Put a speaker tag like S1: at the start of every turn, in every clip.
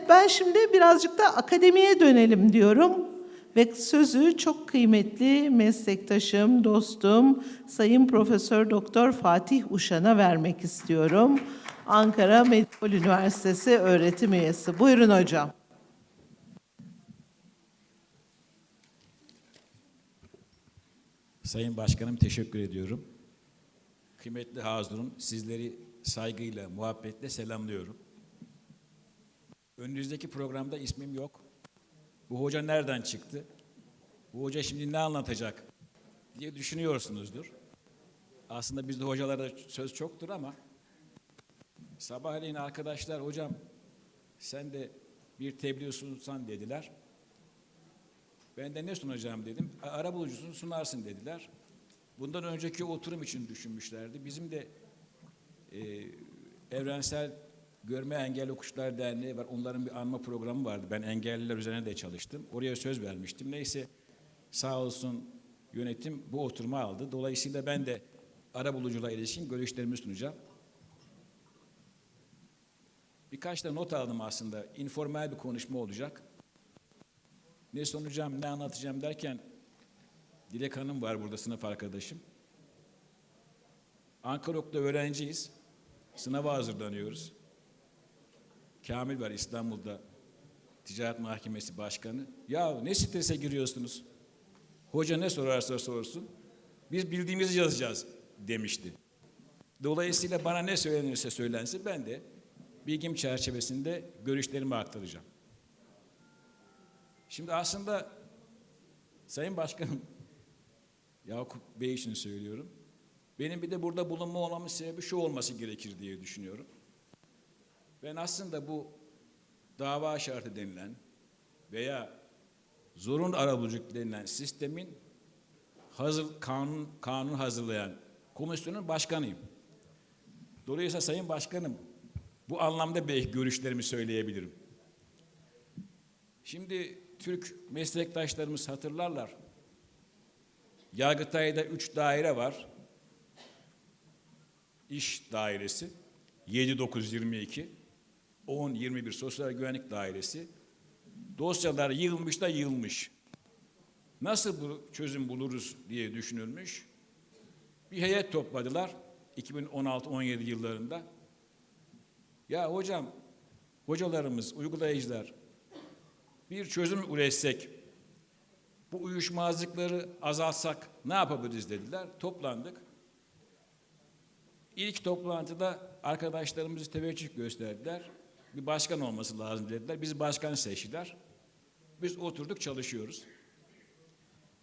S1: Evet ben şimdi birazcık da akademiye dönelim diyorum. Ve sözü çok kıymetli meslektaşım, dostum, Sayın Profesör Doktor Fatih Uşan'a vermek istiyorum. Ankara Medipol Üniversitesi öğretim üyesi. Buyurun hocam.
S2: Sayın Başkanım teşekkür ediyorum. Kıymetli Hazırım, sizleri saygıyla, muhabbetle selamlıyorum. Önünüzdeki programda ismim yok. Bu hoca nereden çıktı? Bu hoca şimdi ne anlatacak diye düşünüyorsunuzdur. Aslında bizde hocalarda söz çoktur ama sabahleyin arkadaşlar hocam sen de bir tebliğ sunsan dediler. Ben de ne sunacağım dedim. "A- Ara bulucusunu sunarsın dediler. Bundan önceki oturum için düşünmüşlerdi. Bizim de e, Evrensel Görme Engelli Kuşlar Derneği var. Onların bir anma programı vardı. Ben engelliler üzerine de çalıştım. Oraya söz vermiştim. Neyse sağ olsun yönetim bu oturumu aldı. Dolayısıyla ben de ara buluculuğa ilişkin görüşlerimi sunacağım. Birkaç da not aldım aslında. İnformal bir konuşma olacak. Ne sunacağım, ne anlatacağım derken Dilek Hanım var burada sınıf arkadaşım. Ankara Okulu'da öğrenciyiz. Sınava hazırlanıyoruz. Kamil var İstanbul'da Ticaret Mahkemesi Başkanı. Ya ne strese giriyorsunuz? Hoca ne sorarsa sorsun. Biz bildiğimizi yazacağız demişti. Dolayısıyla bana ne söylenirse söylensin ben de bilgim çerçevesinde görüşlerimi aktaracağım. Şimdi aslında Sayın Başkanım Yakup Bey için söylüyorum. Benim bir de burada bulunma olmamın sebebi şu olması gerekir diye düşünüyorum. Ben aslında bu dava şartı denilen veya zorun arabuluculuk denilen sistemin hazır kanun kanun hazırlayan komisyonun başkanıyım. Dolayısıyla Sayın Başkanım bu anlamda belki görüşlerimi söyleyebilirim. Şimdi Türk meslektaşlarımız hatırlarlar. Yargıtay'da üç daire var. İş dairesi 7-9-22, 10-21 Sosyal Güvenlik Dairesi. Dosyalar yığılmış da yığılmış. Nasıl bu çözüm buluruz diye düşünülmüş. Bir heyet topladılar 2016-17 yıllarında. Ya hocam, hocalarımız, uygulayıcılar bir çözüm üretsek, bu uyuşmazlıkları azaltsak ne yapabiliriz dediler. Toplandık. İlk toplantıda arkadaşlarımız teveccüh gösterdiler. Bir başkan olması lazım dediler. Biz başkan seçtiler. Biz oturduk çalışıyoruz.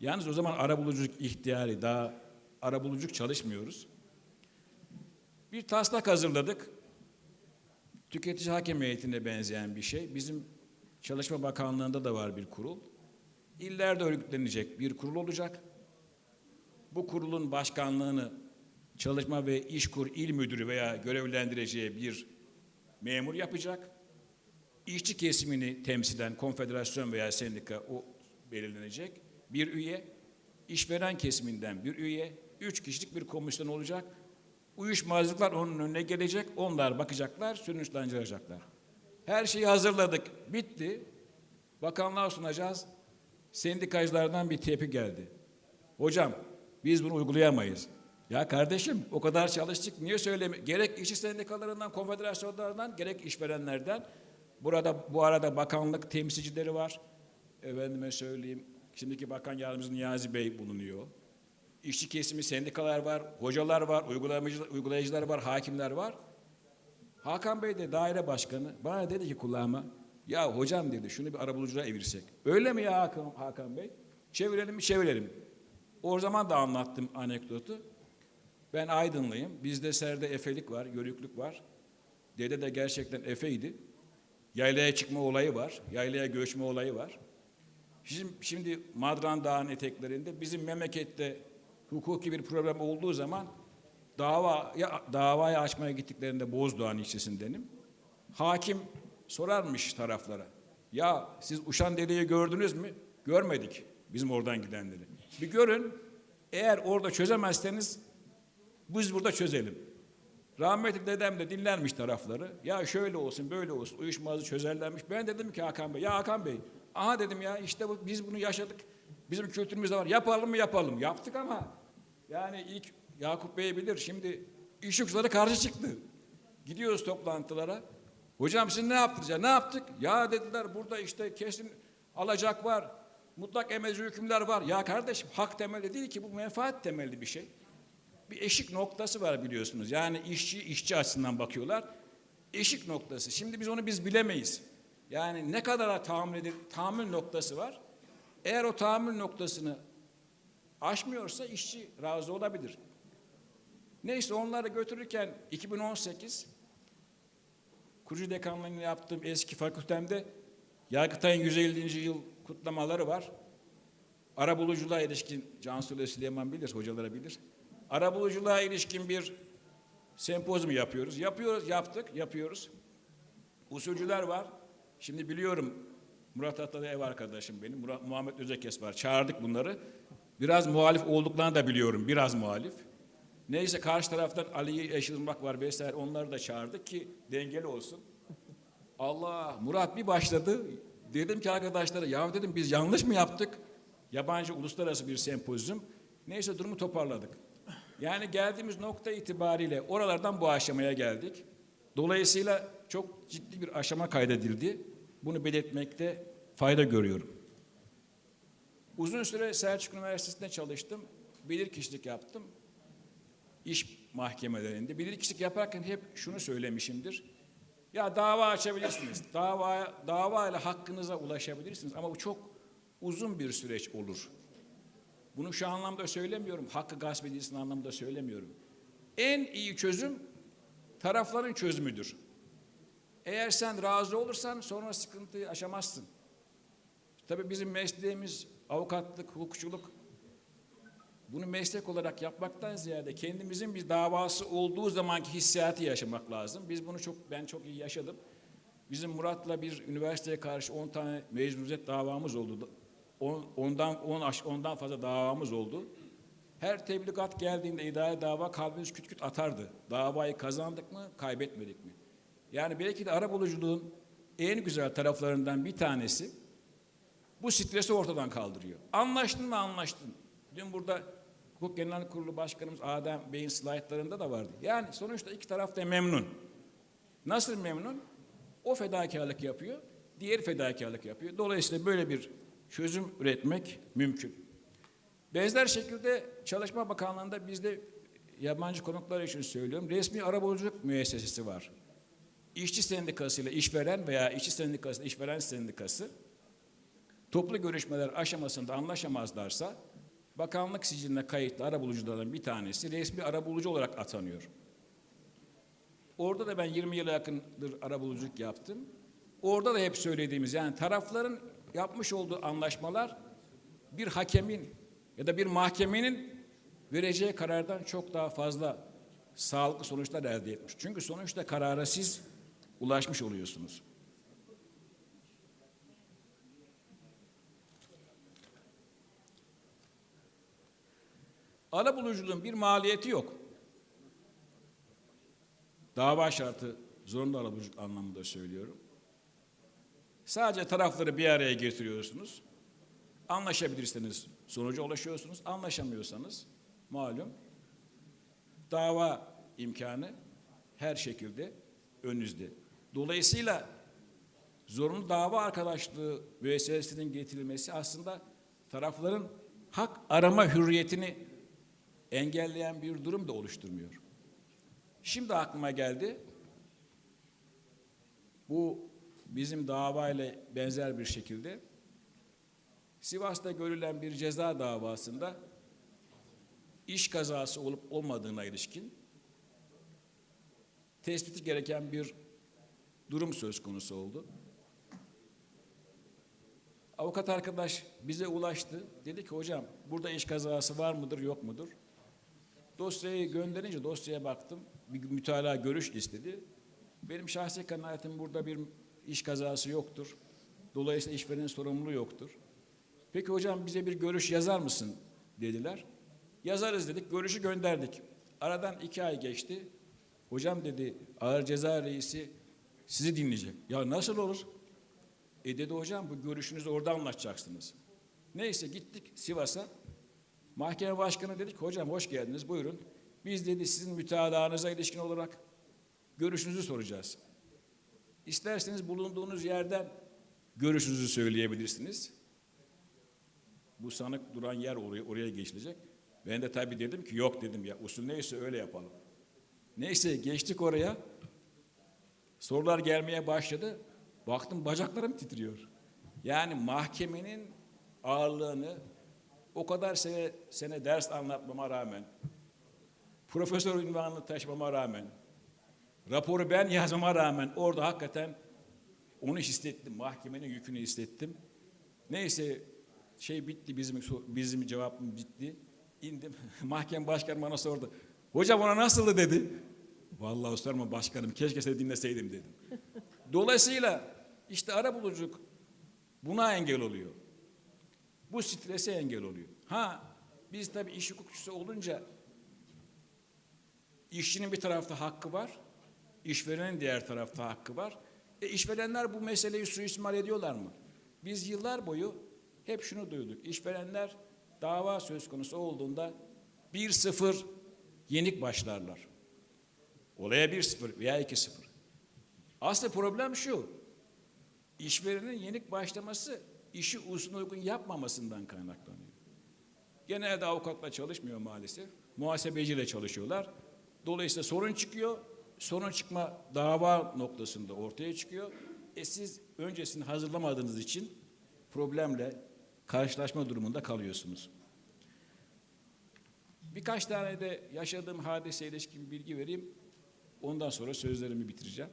S2: Yalnız o zaman arabuluculuk ihtiyari daha arabuluculuk çalışmıyoruz. Bir taslak hazırladık. Tüketici hakem heyetine benzeyen bir şey. Bizim Çalışma Bakanlığı'nda da var bir kurul. İllerde örgütlenecek bir kurul olacak. Bu kurulun başkanlığını Çalışma ve İşkur İl Müdürü veya görevlendireceği bir memur yapacak. İşçi kesimini temsilen konfederasyon veya sendika o belirlenecek. Bir üye, işveren kesiminden bir üye, üç kişilik bir komisyon olacak. Uyuşmazlıklar onun önüne gelecek, onlar bakacaklar, sonuçlandıracaklar. Her şeyi hazırladık, bitti. Bakanlığa sunacağız. Sendikacılardan bir tepki geldi. Hocam biz bunu uygulayamayız. Ya kardeşim o kadar çalıştık niye söyleme? Gerek işçi sendikalarından, konfederasyonlardan, gerek işverenlerden. Burada bu arada bakanlık temsilcileri var. Efendime söyleyeyim. Şimdiki Bakan Yardımcısı Niyazi Bey bulunuyor. İşçi kesimi sendikalar var, hocalar var, uygulayıcılar, uygulayıcılar var, hakimler var. Hakan Bey de daire başkanı bana dedi ki kulağıma ya hocam dedi şunu bir arabuluculuğa evirsek. Öyle mi ya Hakan, Hakan Bey? Çevirelim mi çevirelim. O zaman da anlattım anekdotu. Ben Aydınlıyım. Bizde serde efelik var, yörüklük var. Dede de gerçekten efeydi. Yaylaya çıkma olayı var. Yaylaya göçme olayı var. Şimdi, şimdi Madran Dağı'nın eteklerinde bizim memlekette hukuki bir problem olduğu zaman dava ya, açmaya gittiklerinde Bozdoğan ilçesindenim. Hakim sorarmış taraflara. Ya siz Uşan Dede'yi gördünüz mü? Görmedik bizim oradan gidenleri. Bir görün. Eğer orada çözemezseniz biz burada çözelim. Rahmetli dedem de dinlenmiş tarafları. Ya şöyle olsun, böyle olsun, uyuşmazlığı çözerlermiş. Ben dedim ki Hakan Bey, ya Hakan Bey, aha dedim ya işte bu, biz bunu yaşadık. Bizim kültürümüzde var. Yapalım mı yapalım. Yaptık ama yani ilk Yakup Bey bilir. Şimdi iş yoksulları karşı çıktı. Gidiyoruz toplantılara. Hocam siz ne yaptınız ya? Ne yaptık? Ya dediler burada işte kesin alacak var. Mutlak emezi hükümler var. Ya kardeşim hak temelli değil ki bu menfaat temelli bir şey. Bir eşik noktası var biliyorsunuz. Yani işçi işçi açısından bakıyorlar. Eşik noktası. Şimdi biz onu biz bilemeyiz. Yani ne kadar tahammül edil, tahammül noktası var. Eğer o tahammül noktasını aşmıyorsa işçi razı olabilir. Neyse onları götürürken 2018 kurucu dekanlığını yaptığım eski fakültemde Yargıtay'ın 150. yıl kutlamaları var. Arabuluculuğa ilişkin Cansu Süleyman bilir, hocalara bilir. Arabuluculuğa ilişkin bir sempozyum yapıyoruz. Yapıyoruz, yaptık, yapıyoruz. Usulcüler var. Şimdi biliyorum Murat Atlı ev arkadaşım benim. Murat, Muhammed Özekes var. Çağırdık bunları. Biraz muhalif olduklarını da biliyorum. Biraz muhalif. Neyse karşı taraftan Ali Yeşilırmak var vesaire onları da çağırdık ki dengeli olsun. Allah Murat bir başladı. Dedim ki arkadaşlara ya dedim biz yanlış mı yaptık? Yabancı uluslararası bir sempozyum. Neyse durumu toparladık. Yani geldiğimiz nokta itibariyle oralardan bu aşamaya geldik. Dolayısıyla çok ciddi bir aşama kaydedildi. Bunu belirtmekte fayda görüyorum. Uzun süre Selçuk Üniversitesi'nde çalıştım. Bilirkişilik yaptım. İş mahkemelerinde. Bilirkişilik yaparken hep şunu söylemişimdir. Ya dava açabilirsiniz. Dava, dava ile hakkınıza ulaşabilirsiniz ama bu çok uzun bir süreç olur. Bunu şu anlamda söylemiyorum. Hakkı gasp edilsin anlamda söylemiyorum. En iyi çözüm tarafların çözümüdür. Eğer sen razı olursan sonra sıkıntıyı aşamazsın. Tabii bizim mesleğimiz avukatlık, hukukçuluk. Bunu meslek olarak yapmaktan ziyade kendimizin bir davası olduğu zamanki hissiyatı yaşamak lazım. Biz bunu çok ben çok iyi yaşadım. Bizim Murat'la bir üniversiteye karşı 10 tane mecburiyet davamız oldu. On- Ondan on, aş- ondan fazla davamız oldu. Her tebligat geldiğinde idare dava kalbimiz küt küt atardı. Davayı kazandık mı, kaybetmedik mi? Yani belki de arabuluculuğun en güzel taraflarından bir tanesi bu stresi ortadan kaldırıyor. Anlaştın mı anlaştın. Dün burada Hukuk Genel Kurulu Başkanımız Adem Bey'in slaytlarında da vardı. Yani sonuçta iki taraf da memnun. Nasıl memnun? O fedakarlık yapıyor, diğer fedakarlık yapıyor. Dolayısıyla böyle bir çözüm üretmek mümkün. Benzer şekilde Çalışma Bakanlığı'nda bizde yabancı konuklar için söylüyorum. Resmi arabuluculuk müessesesi var. İşçi sendikası ile işveren veya işçi sendikası işveren sendikası toplu görüşmeler aşamasında anlaşamazlarsa bakanlık siciline kayıtlı arabuluculardan bir tanesi resmi arabulucu olarak atanıyor. Orada da ben 20 yıla yakındır arabuluculuk yaptım. Orada da hep söylediğimiz yani tarafların yapmış olduğu anlaşmalar bir hakemin ya da bir mahkemenin vereceği karardan çok daha fazla sağlıklı sonuçlar elde etmiş. Çünkü sonuçta karara siz ulaşmış oluyorsunuz. Arabuluculuğun bir maliyeti yok. Dava şartı zorunlu arabuluculuk anlamında söylüyorum. Sadece tarafları bir araya getiriyorsunuz. Anlaşabilirseniz sonuca ulaşıyorsunuz. Anlaşamıyorsanız malum dava imkanı her şekilde önünüzde. Dolayısıyla zorunlu dava arkadaşlığı müessesesinin getirilmesi aslında tarafların hak arama hürriyetini engelleyen bir durum da oluşturmuyor. Şimdi aklıma geldi. Bu bizim davayla benzer bir şekilde Sivas'ta görülen bir ceza davasında iş kazası olup olmadığına ilişkin tespiti gereken bir durum söz konusu oldu. Avukat arkadaş bize ulaştı. Dedi ki hocam burada iş kazası var mıdır yok mudur? Dosyayı gönderince dosyaya baktım. Bir mütalaa görüş istedi. Benim şahsi kanaatim burada bir iş kazası yoktur. Dolayısıyla işverenin sorumluluğu yoktur. Peki hocam bize bir görüş yazar mısın dediler. Yazarız dedik, görüşü gönderdik. Aradan iki ay geçti. Hocam dedi ağır ceza reisi sizi dinleyecek. Ya nasıl olur? E dedi hocam bu görüşünüzü orada anlatacaksınız. Neyse gittik Sivas'a. Mahkeme başkanı dedik hocam hoş geldiniz buyurun. Biz dedi sizin mütalaanıza ilişkin olarak görüşünüzü soracağız. İsterseniz bulunduğunuz yerden görüşünüzü söyleyebilirsiniz. Bu sanık duran yer oraya, oraya geçilecek. Ben de tabii dedim ki yok dedim ya usul neyse öyle yapalım. Neyse geçtik oraya. Sorular gelmeye başladı. Baktım bacaklarım titriyor. Yani mahkemenin ağırlığını o kadar sene, sene ders anlatmama rağmen, profesör ünvanını taşımama rağmen, raporu ben yazmama rağmen orada hakikaten onu hissettim. Mahkemenin yükünü hissettim. Neyse şey bitti bizim bizim cevabım bitti. İndim. Mahkeme başkanı bana sordu. Hocam ona nasıldı dedi. Vallahi sorma başkanım keşke seni dinleseydim dedim. Dolayısıyla işte ara buluculuk buna engel oluyor. Bu strese engel oluyor. Ha biz tabii iş hukukçusu olunca işçinin bir tarafta hakkı var, işverenin diğer tarafta hakkı var. E işverenler bu meseleyi suistimal ediyorlar mı? Biz yıllar boyu hep şunu duyduk. İşverenler dava söz konusu olduğunda 1-0 yenik başlarlar. Olaya 1-0 veya 2-0. Aslında problem şu. İşverenin yenik başlaması işi usulüne uygun yapmamasından kaynaklanıyor. Genelde avukatla çalışmıyor maalesef. Muhasebeciyle çalışıyorlar. Dolayısıyla sorun çıkıyor. Sorun çıkma dava noktasında ortaya çıkıyor. E siz öncesini hazırlamadığınız için problemle karşılaşma durumunda kalıyorsunuz. Birkaç tane de yaşadığım hadise ilişkin bilgi vereyim. Ondan sonra sözlerimi bitireceğim.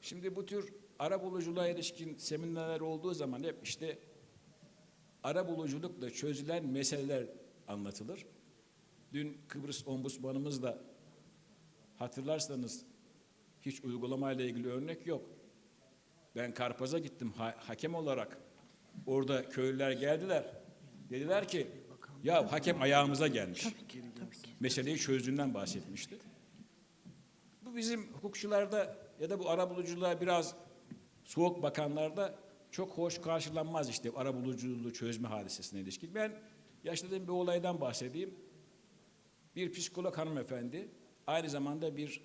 S2: Şimdi bu tür ara buluculuğa ilişkin seminerler olduğu zaman hep işte ara buluculukla çözülen meseleler anlatılır. Dün Kıbrıs Ombudsmanımız da hatırlarsanız hiç uygulamayla ilgili örnek yok. Ben Karpaz'a gittim ha- hakem olarak. Orada köylüler geldiler. Dediler ki ya hakem ayağımıza gelmiş. Meseleyi çözdüğünden bahsetmişti. Bu bizim hukukçularda ya da bu arabuluculuğa biraz soğuk bakanlarda çok hoş karşılanmaz işte arabuluculuğu çözme hadisesine ilişkin. Ben yaşadığım bir olaydan bahsedeyim. Bir psikolog hanımefendi aynı zamanda bir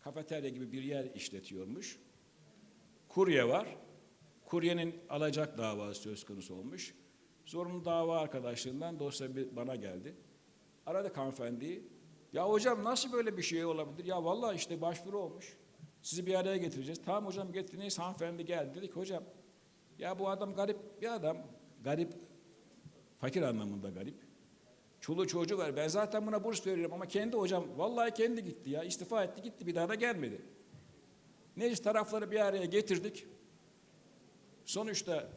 S2: kafeterya gibi bir yer işletiyormuş. Kurye var. Kuryenin alacak davası söz konusu olmuş. Zorunlu dava arkadaşlığından dosya bir- bana geldi. Aradık hanımefendiyi. Ya hocam nasıl böyle bir şey olabilir? Ya vallahi işte başvuru olmuş. Sizi bir araya getireceğiz. Tamam hocam getirin. Neyse hanımefendi geldi. Dedik hocam ya bu adam garip bir adam. Garip, fakir anlamında garip. Çoluğu çocuğu var. Ben zaten buna burs veriyorum ama kendi hocam vallahi kendi gitti ya. istifa etti gitti bir daha da gelmedi. Neyse tarafları bir araya getirdik. Sonuçta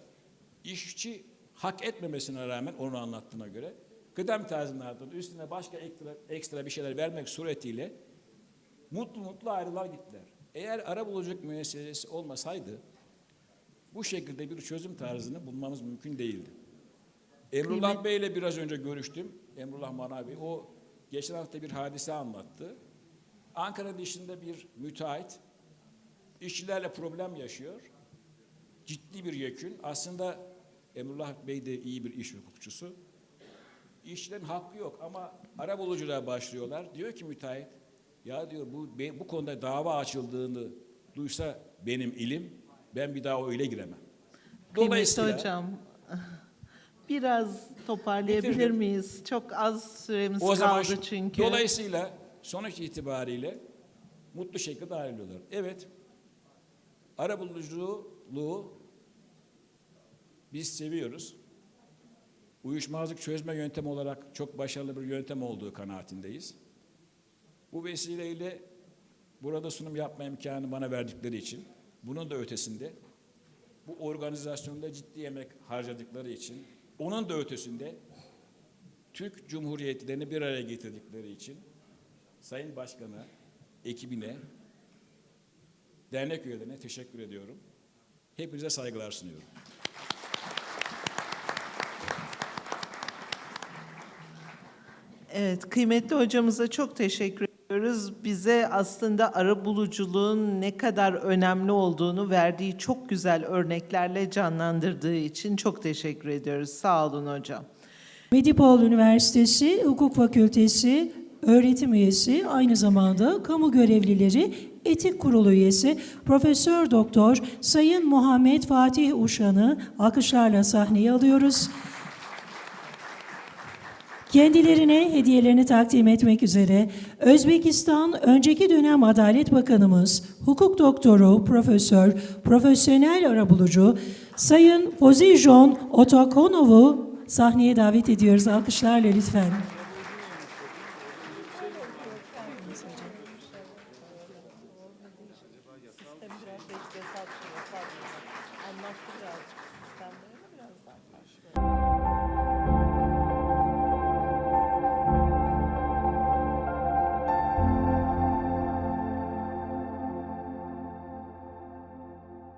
S2: işçi hak etmemesine rağmen onu anlattığına göre kıdem tazminatının üstüne başka ekstra, ekstra bir şeyler vermek suretiyle mutlu mutlu ayrılar gittiler. Eğer ara buluculuk müessesesi olmasaydı bu şekilde bir çözüm tarzını bulmamız mümkün değildi. Emrullah Bey ile biraz önce görüştüm. Emrullah Manavi. O geçen hafta bir hadise anlattı. Ankara dışında bir müteahhit işçilerle problem yaşıyor. Ciddi bir yekün. Aslında Emrullah Bey de iyi bir iş hukukçusu. İşçilerin hakkı yok ama ara buluculuğa başlıyorlar. Diyor ki müteahhit, ya diyor bu bu konuda dava açıldığını duysa benim ilim, ben bir daha öyle giremem.
S1: Kıymetli hocam, biraz toparlayabilir
S2: Bitirdim.
S1: miyiz? Çok az süremiz
S2: O zaman
S1: kaldı çünkü.
S2: dolayısıyla sonuç itibariyle mutlu şekilde ayrılıyorlar. Evet, arabuluculuğu biz seviyoruz. Uyuşmazlık çözme yöntemi olarak çok başarılı bir yöntem olduğu kanaatindeyiz. Bu vesileyle burada sunum yapma imkanı bana verdikleri için, bunun da ötesinde bu organizasyonda ciddi emek harcadıkları için, onun da ötesinde Türk Cumhuriyetlerini bir araya getirdikleri için Sayın Başkan'a, ekibine, dernek üyelerine teşekkür ediyorum. Hepinize saygılar sunuyorum.
S1: Evet, kıymetli hocamıza çok teşekkür ediyoruz. Bize aslında arabuluculuğun ne kadar önemli olduğunu verdiği çok güzel örneklerle canlandırdığı için çok teşekkür ediyoruz. Sağ olun hocam.
S3: Medipol Üniversitesi Hukuk Fakültesi öğretim üyesi, aynı zamanda kamu görevlileri etik kurulu üyesi Profesör Doktor Sayın Muhammed Fatih Uşan'ı alkışlarla sahneye alıyoruz. Kendilerine hediyelerini takdim etmek üzere Özbekistan önceki dönem Adalet Bakanımız, hukuk doktoru, profesör, profesyonel arabulucu Sayın Pozijon Otokonov'u sahneye davet ediyoruz. Alkışlarla lütfen.